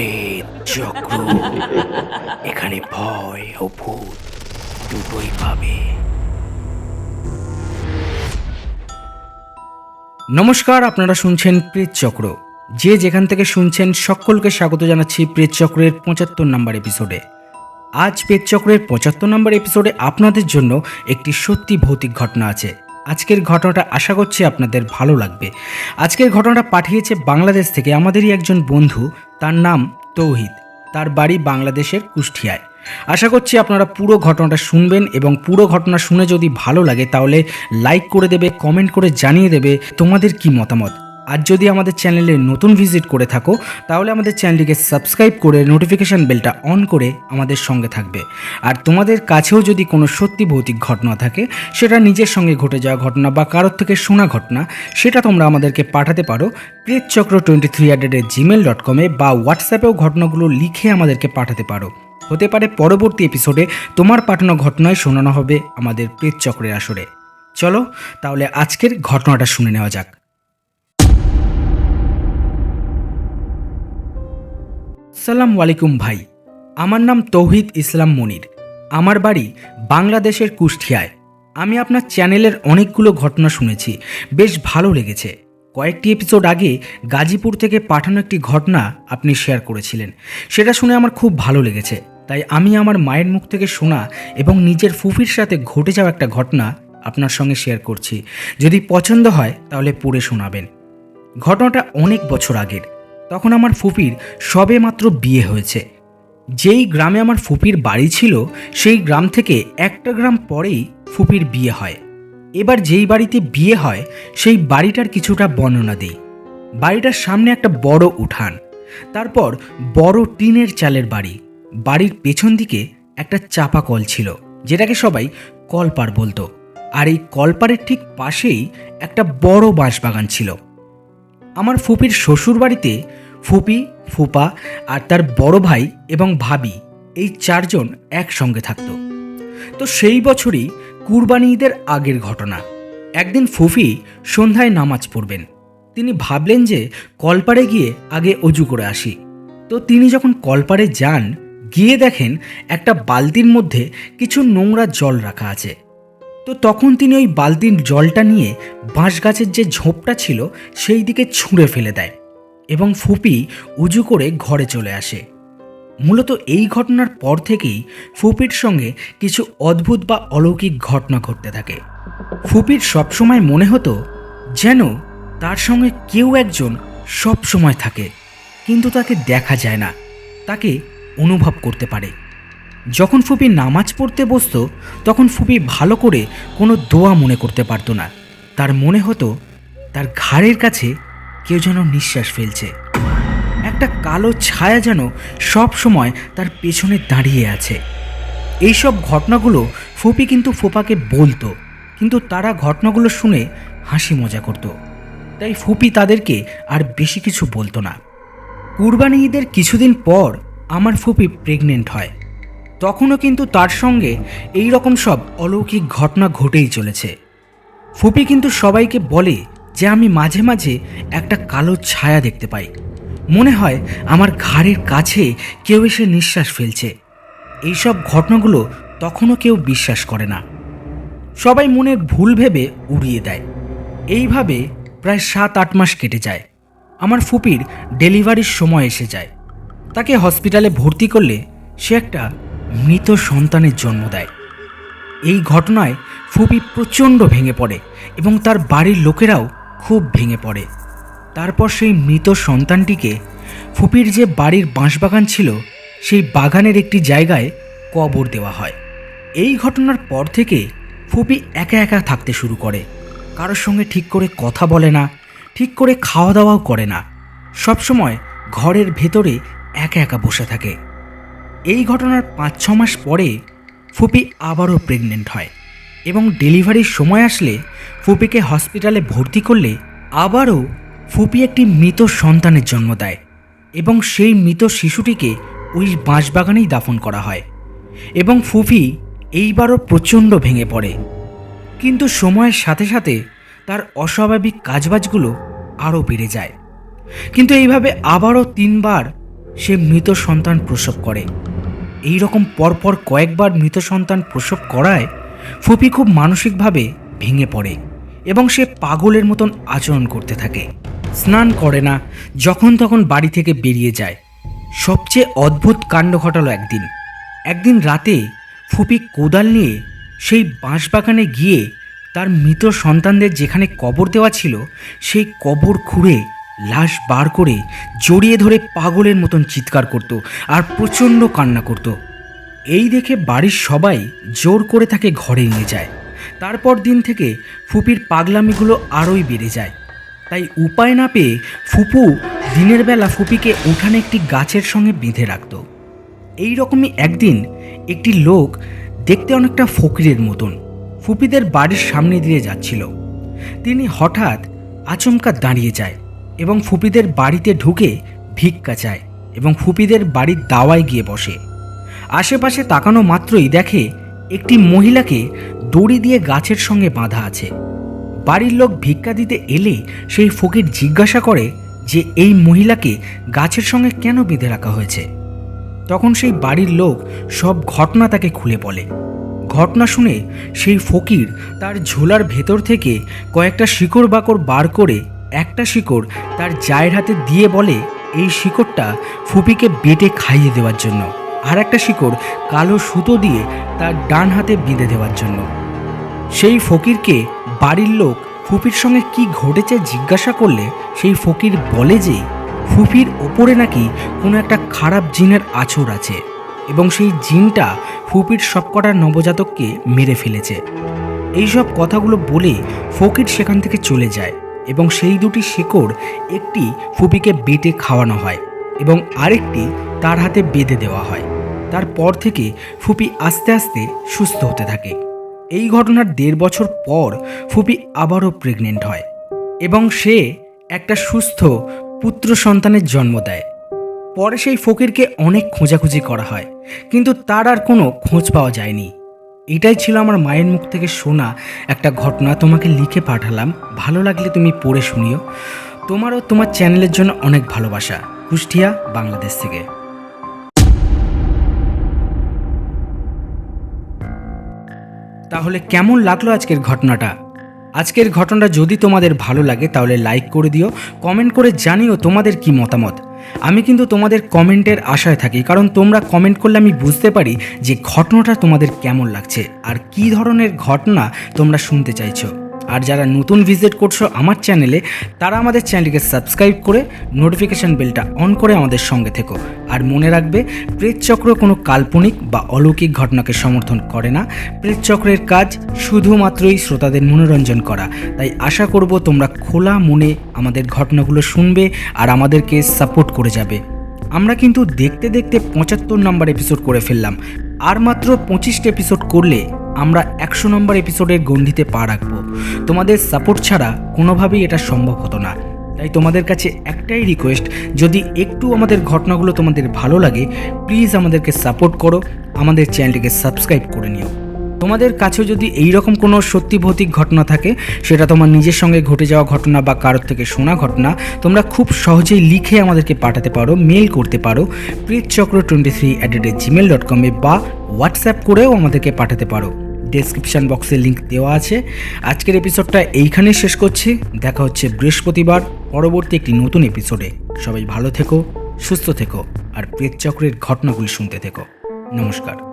প্রেত চক্র এখানে ভয় ও ভূত দুটোই পাবে। নমস্কার, আপনারা শুনছেন প্রেত চক্র। যে যেখান থেকে শুনছেন, সকলকে স্বাগত জানাচ্ছি প্রেত চক্রের পঁচাত্তর নম্বর এপিসোডে আজ প্রেত চক্রের পঁচাত্তর নম্বর এপিসোডে আপনাদের জন্য একটি সত্যি ভৌতিক ঘটনা আছে। আজকের ঘটনাটা আশা করছি আপনাদের ভালো লাগবে। আজকের ঘটনাটা পাঠিয়েছে বাংলাদেশ থেকে আমাদেরই একজন বন্ধু, তার নাম তৌহিদ। তার বাড়ি বাংলাদেশের কুষ্টিয়ায়। আশা করছি আপনারা পুরো ঘটনাটা শুনবেন এবং পুরো ঘটনা শুনে যদি ভালো লাগে তাহলে লাইক করে দেবে কমেন্ট করে জানিয়ে দেবে তোমাদের কি মতামত। আর যদি আমাদের চ্যানেলে নতুন ভিজিট করে থাকো, তাহলে আমাদের চ্যানেলটিকে সাবস্ক্রাইব করে নোটিফিকেশান বেলটা অন করে আমাদের সঙ্গে থাকবে। আর তোমাদের কাছেও যদি কোনো সত্যি ভৌতিক ঘটনা থাকে, সেটা নিজের সঙ্গে ঘটে যাওয়া ঘটনা বা কারোর থেকে শোনা ঘটনা, সেটা তোমরা আমাদেরকে পাঠাতে পারো Pretochakra twenty three at Gmail dot কমে বা হোয়াটসঅ্যাপেও ঘটনাগুলো লিখে আমাদেরকে পাঠাতে পারো। হতে পারে পরবর্তী এপিসোডে তোমার পাঠানো ঘটনায় শোনানো হবে আমাদের প্রেতচক্রের আসরে। চলো, তাহলে আজকের ঘটনাটা শুনে নেওয়া যাক। সালাম আলাইকুম ভাই। আমার নাম তৌহিদ ইসলাম মনির। আমার বাড়ি বাংলাদেশের কুষ্টিয়ায়। আমি আপনার চ্যানেলের অনেকগুলো ঘটনা শুনেছি। বেশ ভালো লেগেছে। কয়েকটি এপিসোড আগে গাজীপুর থেকে পাঠানো একটি ঘটনা আপনি শেয়ার করেছিলেন। সেটা শুনে আমার খুব ভালো লেগেছে। তাই আমি আমার মায়ের মুখ থেকে শোনা এবং নিজের ফুফির সাথে ঘটে যাওয়া একটা ঘটনা আপনার সঙ্গে শেয়ার করছি। যদি পছন্দ হয় তাহলে পড়ে শোনাবেন। ঘটনাটা অনেক বছর আগের। তখন আমার ফুপির সবে মাত্র বিয়ে হয়েছে। যেই গ্রামে আমার ফুপির বাড়ি ছিল, সেই গ্রাম থেকে একটা গ্রাম পরেই ফুপির বিয়ে হয়। এবার যেই বাড়িতে বিয়ে হয়, সেই বাড়িটার কিছুটা বর্ণনা দিই। বাড়িটার সামনে একটা বড় উঠান, তারপর বড় টিনের চালের বাড়ি। বাড়ির পেছন দিকে একটা চাপা কল ছিল, যেটাকে সবাই কলপার বলতো। আর এই কলপারের ঠিক পাশেই একটা বড় বাঁশবাগান ছিল। আমার ফুপির শ্বশুর বাড়িতে ফুপি, ফুপা আর তার বড় ভাই এবং ভাবি, এই চারজন একসঙ্গে থাকতো। তো সেই বছরই কুরবানি ঈদের আগের ঘটনা। একদিন ফুফি সন্ধ্যায় নামাজ পড়বেন। তিনি ভাবলেন যে কলপারে গিয়ে আগে অজু করে আসি। তো তিনি যখন কলপারে যান, গিয়ে দেখেন একটা বালতির মধ্যে কিছু নোংরা জল রাখা আছে। তো তখন তিনি ওই বালতির জলটা নিয়ে বাঁশ গাছের যে ঝোপটা ছিল সেই দিকে ছুঁড়ে ফেলে দেয়। এবং ফুপি উজু করে ঘরে চলে আসে। মূলত এই ঘটনার পর থেকেই ফুপির সঙ্গে কিছু অদ্ভুত বা অলৌকিক ঘটনা ঘটতে থাকে। ফুপির সবসময় মনে হতো যেন তার সঙ্গে কেউ একজন সব সময় থাকে, কিন্তু তাকে দেখা যায় না, তাকে অনুভব করতে পারে। যখন ফুপি নামাজ পড়তে বসতো, তখন ফুপি ভালো করে কোনো দোয়া মনে করতে পারতো না। তার মনে হতো তার ঘাড়ের কাছে কেউ যেন নিঃশ্বাস ফেলছে। একটা কালো ছায়া যেন সব সময় তার পেছনে দাঁড়িয়ে আছে। এইসব ঘটনাগুলো ফুপি কিন্তু ফোপাকে বলতো, কিন্তু তারা ঘটনাগুলো শুনে হাসি মজা করত। তাই ফুপি তাদেরকে আর বেশি কিছু বলতো না। কুরবানি ঈদের কিছুদিন পর আমার ফুপি প্রেগনেন্ট হয়। তখনও কিন্তু তার সঙ্গে এই রকম সব অলৌকিক ঘটনা ঘটেই চলেছে। ফুপি কিন্তু সবাইকে বলে যে আমি মাঝে মাঝে একটা কালো ছায়া দেখতে পাই। মনে হয় আমার ঘাড়ের কাছে কেউ এসে নিঃশ্বাস ফেলছে। এইসব ঘটনাগুলো তখনও কেউ বিশ্বাস করে না। সবাই মনের ভুল ভেবে উড়িয়ে দেয়। এইভাবে প্রায় সাত, আট মাস কেটে যায়। আমার ফুপির ডেলিভারির সময় এসে যায়। তাকে হসপিটালে ভর্তি করলে সে একটা মৃত সন্তানের জন্ম দেয়। এই ঘটনায় ফুপি প্রচণ্ড ভেঙে পড়ে এবং তার বাড়ির লোকেরাও খুব ভেঙে পড়ে। তারপর সেই মৃত সন্তানটিকে ফুপির যে বাড়ির বাঁশবাগান ছিল, সেই বাগানের একটি জায়গায় কবর দেওয়া হয়। এই ঘটনার পর থেকে ফুপি একা একা থাকতে শুরু করে। কারোর সঙ্গে ঠিক করে কথা বলে না, ঠিক করে খাওয়া দাওয়াও করে না। সবসময় ঘরের ভেতরে একা একা বসে থাকে। এই ঘটনার পাঁচ ছ মাস পরে ফুপি আবারও প্রেগনেন্ট হয়। এবং ডেলিভারির সময় আসলে ফুপিকে হসপিটালে ভর্তি করলে আবারও ফুপি একটি মৃত সন্তানের জন্ম দেয় এবং সেই মৃত শিশুটিকে ওই বাঁশবাগানেই দাফন করা হয় এবং ফুফি এইবারও প্রচণ্ড ভেঙে পড়ে। কিন্তু সময়ের সাথে সাথে তার অস্বাভাবিক কাজবাজগুলো আরও বেড়ে যায়। কিন্তু এইভাবে আবারও তিনবার সে মৃত সন্তান প্রসব করে। এই রকম পরপর কয়েকবার মৃত সন্তান প্রসব করায় ফুপি খুব মানসিকভাবে ভেঙে পড়ে এবং সে পাগলের মতন আচরণ করতে থাকে। স্নান করে না, যখন তখন বাড়ি থেকে বেরিয়ে যায়। সবচেয়ে অদ্ভুত কাণ্ড ঘটালো একদিন। একদিন রাতে ফুপি কোদাল নিয়ে সেই বাঁশবাগানে গিয়ে তার মৃত সন্তানদের যেখানে কবর দেওয়া ছিল, সেই কবর খুঁড়ে লাশ বার করে জড়িয়ে ধরে পাগলের মতন চিৎকার করত আর প্রচণ্ড কান্না করত। এই দেখে বাড়ির সবাই জোর করে তাকে ঘরে নিয়ে যায়। তারপর দিন থেকে ফুপির পাগলামিগুলো আরোই বেড়ে যায়। তাই উপায় না পেয়ে ফুপু দিনের বেলা ফুপিকে উঠানে একটি গাছের সঙ্গে বেঁধে রাখত। এই রকমই একদিন একটি লোক দেখতে অনেকটা ফকিরের মতন ফুপিদের বাড়ির সামনে দিয়ে যাচ্ছিল। তিনি হঠাৎ আচমকা দাঁড়িয়ে যায় এবং ফুপিদের বাড়িতে ঢুকে ভিক্ষা চায় এবং ফুপিদের বাড়ির দাওয়ায় গিয়ে বসে। আশেপাশে তাকানো মাত্রই দেখে একটি মহিলাকে দড়ি দিয়ে গাছের সঙ্গে বাঁধা আছে। বাড়ির লোক ভিক্ষা দিতে এলে সেই ফকির জিজ্ঞাসা করে যে এই মহিলাকে গাছের সঙ্গে কেন বেঁধে রাখা হয়েছে। তখন সেই বাড়ির লোক সব ঘটনা তাকে খুলে বলে। ঘটনা শুনে সেই ফকির তার ঝোলার ভেতর থেকে কয়েকটা শিকড় বাকড় বার করে একটা শিকড় তার জায়ের হাতে দিয়ে বলে, এই শিকড়টা ফুপিকে বেটে খাইয়ে দেওয়ার জন্য। আর একটা শিকড় কালো সুতো দিয়ে তার ডান হাতে বেঁধে দেওয়ার জন্য। সেই ফকিরকে বাড়ির লোক ফুপির সঙ্গে কি ঘটেছে জিজ্ঞাসা করলে সেই ফকির বলে যে ফুপির ওপরে নাকি কোনো একটা খারাপ জিনের আছর আছে এবং সেই জিনটা ফুপির সবকটা নবজাতককে মেরে ফেলেছে। এইসব কথাগুলো বলে ফকির সেখান থেকে চলে যায় এবং সেই দুটি শেকড় একটি ফুপিকে বেটে খাওয়ানো হয় এবং আরেকটি তার হাতে বেঁধে দেওয়া হয়। তারপর থেকে ফুপি আস্তে আস্তে সুস্থ হতে থাকে। এই ঘটনার দেড় বছর পর ফুপি আবারও প্রেগনেন্ট হয় এবং সে একটা সুস্থ পুত্র সন্তানের জন্ম দেয়। পরে সেই ফকিরকে অনেক খোঁজাখুঁজি করা হয়, কিন্তু তার আর কোনো খোঁজ পাওয়া যায়নি। এটাই ছিল আমার মায়ের মুখ থেকে শোনা একটা ঘটনা। তোমাকে লিখে পাঠালাম। ভালো লাগলে তুমি পড়ে শুনিও। তোমারও তোমার চ্যানেলের জন্য অনেক ভালোবাসা। কুষ্টিয়া, বাংলাদেশ থেকে। তাহলে কেমন লাগল আজকের ঘটনাটা? আজকের ঘটনাটা যদি তোমাদের ভালো লাগে, তাহলে লাইক করে দিও কমেন্ট করে জানিও তোমাদের কি মতামত। আমি কিন্তু তোমাদের কমেন্টের আশায় থাকি, কারণ তোমরা কমেন্ট করলে আমি বুঝতে পারি যে ঘটনাটা তোমাদের কেমন লাগছে, আর কি ধরনের ঘটনা তোমরা শুনতে চাইছো। আর যারা নতুন ভিজিট করছ আমার চ্যানেলে তারা আমাদের চ্যানেলকে সাবস্ক্রাইব করে নোটিফিকেশান বেলটা অন করে আমাদের সঙ্গে থেকো। আর মনে রাখবে প্রেতচক্র কোনো কাল্পনিক বা অলৌকিক ঘটনাকে সমর্থন করে না। প্রেতচক্রের কাজ শুধুমাত্রই শ্রোতাদের মনোরঞ্জন করা। তাই আশা করব তোমরা খোলা মনে আমাদের ঘটনাগুলো শুনবে আর আমাদেরকে সাপোর্ট করে যাবে। আমরা কিন্তু দেখতে দেখতে পঁচাত্তর নম্বর এপিসোড করে ফেললাম। আর মাত্র পঁচিশটা এপিসোড করলে আমরা একশো নম্বর এপিসোডের গণ্ডিতে পা রাখব। তোমাদের সাপোর্ট ছাড়া কোনোভাবেই এটা সম্ভব হতো না। তাই তোমাদের কাছে একটাই রিকোয়েস্ট যদি একটু আমাদের ঘটনাগুলো তোমাদের ভালো লাগে প্লিজ আমাদেরকে সাপোর্ট করো, আমাদের চ্যানেলটিকে সাবস্ক্রাইব করে নিও। তোমাদের কাছে যদি এই রকম কোনো সত্যি ভৌতিক ঘটনা থাকে, সেটা তোমার নিজের সঙ্গে ঘটে যাওয়া ঘটনা বা কারোর থেকে শোনা ঘটনা, তোমরা খুব সহজেই লিখে আমাদেরকে পাঠাতে পারো মেল করতে পারো, Pretochakra twenty three at Gmail dot কমে বা হোয়াটসঅ্যাপ করেও আমাদেরকে পাঠাতে পারো। ডেসক্রিপশান বক্সে লিঙ্ক দেওয়া আছে। আজকের এপিসোডটা এইখানেই শেষ করছি। দেখা হচ্ছে বৃহস্পতিবার, পরবর্তী একটি নতুন এপিসোডে সবাই ভালো থেকো, সুস্থ থেকো, আর প্রেতচক্রের ঘটনাগুলি শুনতে থেকো। নমস্কার।